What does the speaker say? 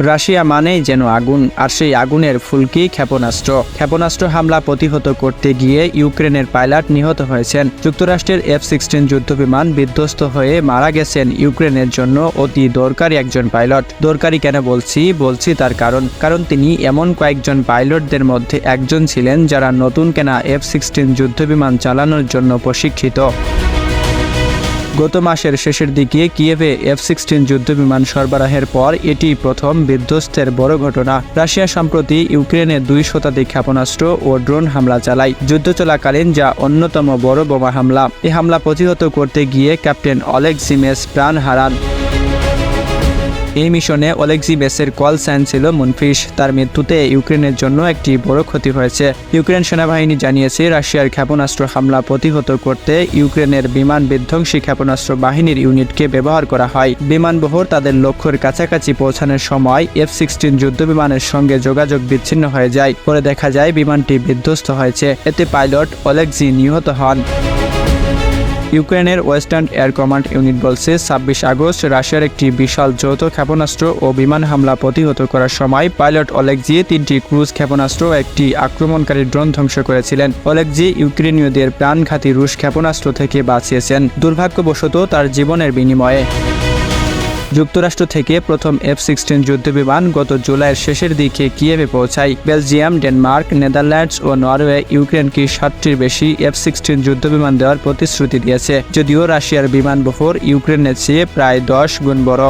Russia মানেই যেন আগুন, আর সেই আগুনের ফুলকি ক্ষেপণাস্ত্র। ক্ষেপণাস্ত্র হামলা প্রতিহত করতে গিয়ে ইউক্রেনের পাইলট নিহত হয়েছেন। যুক্তরাষ্ট্রের এফ সিক্সটিন যুদ্ধবিমান বিধ্বস্ত হয়ে মারা গেছেন ইউক্রেনের জন্য অতি দরকারি একজন পাইলট। দরকারি কেন বলছি? বলছি তার কারণ। কারণ তিনি এমন কয়েকজন পাইলটদের মধ্যে একজন ছিলেন যারা নতুন কেনা এফ সিক্সটিন যুদ্ধবিমান চালানোর জন্য প্রশিক্ষিত। গত মাসের শেষের দিকে কিয়েভে এফ সিক্সটিন যুদ্ধবিমান সরবরাহের পর এটি প্রথম বিধ্বস্তের বড় ঘটনা। রাশিয়া সম্প্রতি ইউক্রেনে দুই শতাধিক ক্ষেপণাস্ত্র ও ড্রোন হামলা চালায়। যুদ্ধ চলাকালীন যা অন্যতম বড় বোমা হামলা। এ হামলা প্রতিহত করতে গিয়ে ক্যাপ্টেন অলেক সিমেস প্রাণ হারান। এই মিশনে ওলেক্সি বেসের কল সাইন ছিল মুনফিস তার মৃত্যুতে ইউক্রেনের জন্য একটি বড় ক্ষতি হয়েছে। ইউক্রেন সেনাবাহিনী জানিয়েছে, রাশিয়ার ক্ষেপণাস্ত্র হামলা প্রতিহত করতে ইউক্রেনের বিমান বিধ্বংসী ক্ষেপণাস্ত্র বাহিনীর ইউনিটকে ব্যবহার করা হয়। বিমানবহর তাদের লক্ষ্যের কাছাকাছি পৌঁছানোর সময় এফ সিক্সটিন যুদ্ধবিমানের সঙ্গে যোগাযোগ বিচ্ছিন্ন হয়ে যায়। পরে দেখা যায়, বিমানটি বিধ্বস্ত হয়েছে। এতে পাইলট ওলেক্সি নিহত হন। ইউক্রেনের ওয়েস্টার্ন এয়ার কমান্ড ইউনিট বলছে, ছাব্বিশ আগস্ট রাশিয়ার একটি বিশাল যৌথ ক্ষেপণাস্ত্র ও বিমান হামলা প্রতিহত করার সময় পাইলট অলেকজি তিনটি ক্রুজ ক্ষেপণাস্ত্র একটি আক্রমণকারী ড্রোন ধ্বংস করেছিলেন। অলেকজি ইউক্রেনীয়দের প্রাণঘাতী রুশ ক্ষেপণাস্ত্র থেকে বাঁচিয়েছেন। দুর্ভাগ্যবশত তার জীবনের বিনিময়ে। যুক্তরাষ্ট্র থেকে প্রথম এফ সিক্সটিন যুদ্ধবিমান গত জুলাইয়ের শেষের দিকে কিয়েভে পৌঁছায়। বেলজিয়াম, ডেনমার্ক, নেদারল্যান্ডস ও নরওয়ে ইউক্রেনকে ষাটটির বেশি এফ সিক্সটিন যুদ্ধবিমান দেওয়ার প্রতিশ্রুতি দিয়েছে, যদিও রাশিয়ার বিমান বহর ইউক্রেনের চেয়ে প্রায় দশ গুণ বড়।